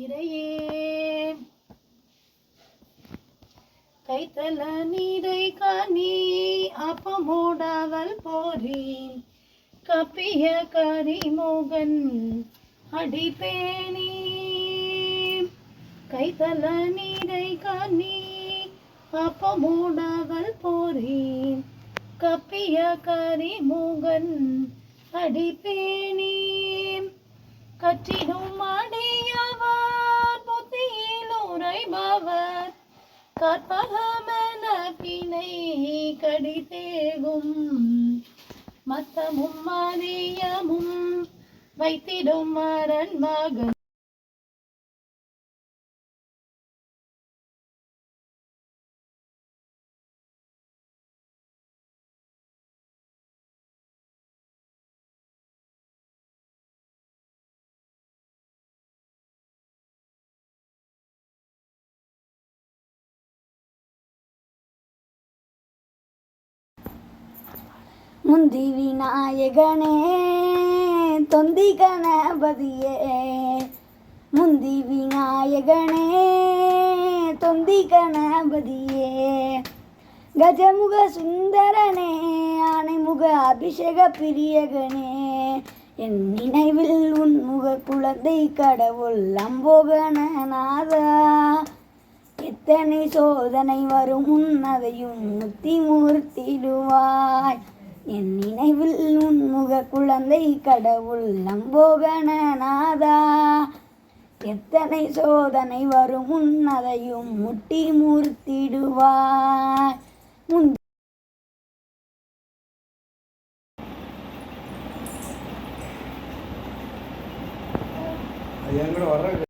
இறையே. கைத்தல நீரை காணி அப்பமோடாவல் போரி. கப்பிய கரிமோகன் அடிப்பேணி கைத்தல நீரை காணி அப்பமோடாவல் போரி. கப்பிய கரிமோகன் அடிப்பேணி கற்றிடும் கற்பகமென பிணை கடிதேகும் மத்தமும் மதியமும் வைத்திடும் மரண் மகன். முந்தி விநாயகனே தொந்தி கணபதியே முந்தி விநாயகனே தொந்தி கணபதியே கஜமுக சுந்தரனே ஆனைமுக அபிஷேக பிரியகனே. என் நினைவில் உன் முக குழந்தை கடவுள் அம்போகநாதா எத்தனை சோதனை வரும் உன்னதையும் முத்தி மூர்த்திடுவாய். என் நினைவில் உன்முக குழந்தை கடவுள் நம்போகநாதா எத்தனை சோதனை வரும் உன்னதையும் முட்டி மூர்த்திடுவாய். முன் என் கூட வர்ற